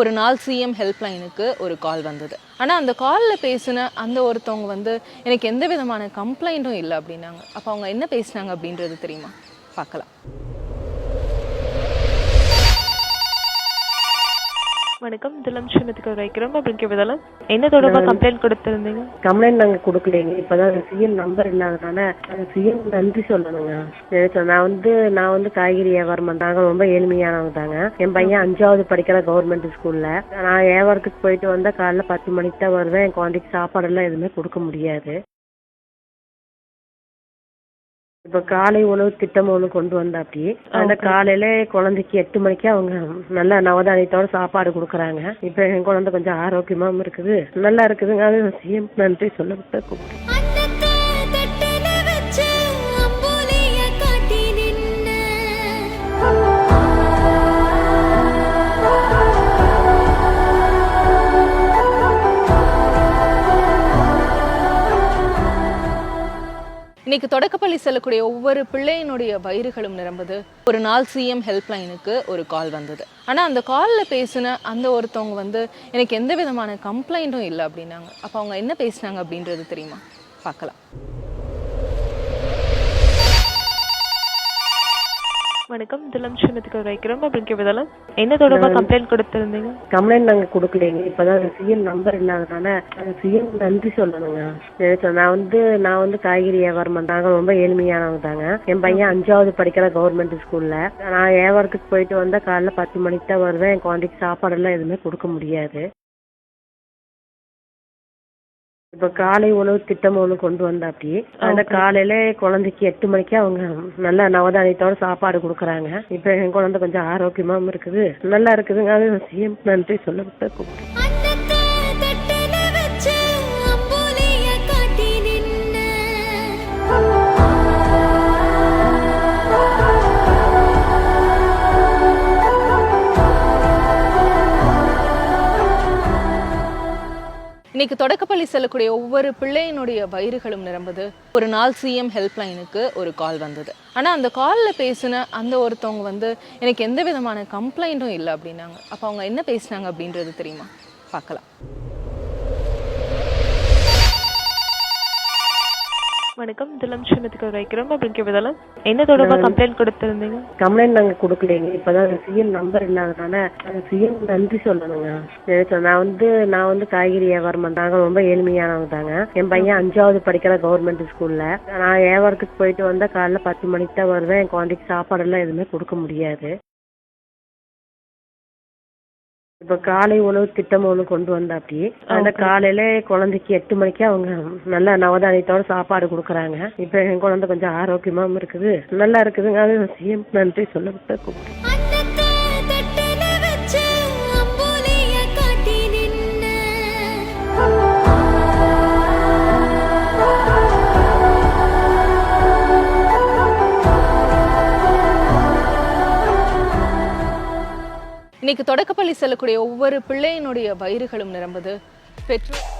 ஒரு நாள் சிஎம் ஹெல்ப்லைனுக்கு ஒரு கால் வந்தது. ஆனால் அந்த காலில் பேசின அந்த ஒருத்தவங்க வந்து எனக்கு எந்த விதமான கம்ப்ளைண்ட்டும் இல்லை அப்படின்னாங்க. அப்போ அவங்க என்ன பேசினாங்க அப்படின்றது தெரியுமா? பார்க்கலாம். வணக்கம். இதெல்லாம் சின்னத்துக்கு வைக்கிறோம். அப்படின்னு விதெல்லாம் என்ன தொடர்பாக கம்ப்ளைண்ட் கொடுத்திருந்தீங்க? கம்ப்ளைண்ட் நாங்க கொடுக்கலைங்க. இப்பதான் சிஎம் நம்பர் இல்லாதனால சிஎம் நன்றி சொல்லணுங்க. நான் வந்து நான் வந்து காய்கறி வியாபாரம் பண்றாங்க ரொம்ப ஏழ்மையானவங்க தாங்க. என் பையன் அஞ்சாவது படிக்கிற கவர்மெண்ட் ஸ்கூல்ல நான் வியாபாரத்துக்கு போயிட்டு வந்தா காலைல பத்து மணிக்கு தான் வருவேன். என் குழந்தைக்கு சாப்பாடு எல்லாம் எதுவுமே கொடுக்க முடியாது. இப்ப காலை உணவு திட்டம் ஒண்ணு கொண்டு வந்தாப்படி அந்த காலையில குழந்தைக்கு எட்டு மணிக்கு அவங்க நல்ல நவதானியத்தோட சாப்பாடு கொடுக்குறாங்க. இப்ப என் குழந்தை கொஞ்சம் ஆரோக்கியமாவும் இருக்குது. நல்லா இருக்குதுங்க. அது நன்றி சொல்ல கூப்பிட்டு இன்னைக்கு தொடக்கப்பள்ளி செல்லக்கூடிய ஒவ்வொரு பிள்ளையினுடைய வயிறுகளும் நிரம்புது. ஒரு நாள் சிஎம் ஹெல்ப்லைனுக்கு ஒரு கால் வந்தது. ஆனால் அந்த காலில் பேசின அந்த ஒருத்தவங்க வந்து எனக்கு எந்த விதமான கம்ப்ளைண்ட்டும் இல்லை அப்படின்னாங்க. அப்போ அவங்க என்ன பேசினாங்க அப்படின்றது தெரியுமா? பார்க்கலாம். வணக்கம். இதெல்லாம் சின்னத்துக்கு வைக்கிறோம். அப்படின்னு விதெல்லாம் என்ன தொடர்பாக கம்ப்ளைண்ட் கொடுத்திருந்தீங்க? கம்ப்ளைண்ட் நாங்க கொடுக்கலைங்க. இப்பதான் சிஎம் நம்பர் இல்லாதனால சிஎம் நன்றி சொல்லணுங்க. நான் வந்து நான் வந்து காய்கறி வியாபாரம் பண்றாங்க ரொம்ப ஏழ்மையானவங்க தாங்க. என் பையன் அஞ்சாவது படிக்கிற கவர்மெண்ட் ஸ்கூல்ல நான் வியாபாரத்துக்கு போயிட்டு வந்தா காலைல பத்து மணிக்கு தான் வருவேன். என் குழந்தைக்கு சாப்பாடு எல்லாம் எதுவுமே கொடுக்க முடியாது. இப்ப காலை உணவு திட்டம் ஒண்ணு கொண்டு வந்தாப்படி அந்த காலையில குழந்தைக்கு எட்டு மணிக்கு அவங்க நல்ல நவதானியத்தோட சாப்பாடு கொடுக்குறாங்க. இப்ப என் குழந்தை கொஞ்சம் ஆரோக்கியமாவும் இருக்குது. நல்லா இருக்குதுங்க. அது நன்றி சொல்ல கூப்பிட்டு இன்னைக்கு தொடக்கப்பள்ளி செல்லக்கூடிய ஒவ்வொரு பிள்ளையினுடைய வயிறுகளும் நிரம்புது. ஒரு நாள் சிஎம் ஹெல்ப்லைனுக்கு ஒரு கால் வந்தது. ஆனால் அந்த காலில் பேசின அந்த ஒருத்தவங்க வந்து எனக்கு எந்த விதமான கம்ப்ளைண்ட்டும் இல்லை அப்படின்னாங்க. அப்போ அவங்க என்ன பேசினாங்க அப்படின்றது தெரியுமா? பார்க்கலாம். வணக்கம். இதெல்லாம் சின்னத்துக்கு வைக்கிறோம் அப்படின்னு விதெல்லாம் என்ன தொடர்பாக கம்ப்ளைண்ட் கொடுத்திருந்தீங்க? கம்ப்ளைண்ட் நாங்க கொடுக்கலைங்க. இப்பதான் சிஎம் நம்பர் இல்லாதனால சிஎம் நன்றி சொல்லணுங்க. சரி, நான் வந்து நான் வந்து காய்கறி வியாபாரம் பண்றாங்க ரொம்ப ஏழ்மையானவங்க தாங்க என் பையன் அஞ்சாவது படிக்கிற கவர்மெண்ட் ஸ்கூல்ல நான் வியாபாரத்துக்கு போயிட்டு வந்தா காலைல பத்து மணிக்கு தான் வருவேன். என் குழந்தைக்கு சாப்பாடு எல்லாம் எதுவுமே கொடுக்க முடியாது. இப்ப காலை உணவு திட்டம் ஒண்ணு கொண்டு வந்தாப்படி அந்த காலையில குழந்தைக்கு எட்டு மணிக்கு அவங்க நல்ல நவதானியத்தோட சாப்பாடு கொடுக்குறாங்க. இப்ப என் குழந்தை கொஞ்சம் ஆரோக்கியமாவும் இருக்குது. நல்லா இருக்குதுங்க. அது நன்றி சொல்ல கூப்பிட்டு இன்னைக்கு தொடக்கப்பள்ளி செல்லக்கூடிய ஒவ்வொரு பிள்ளையினுடைய வயிறுகளும் நிரம்புது. பெற்றோர்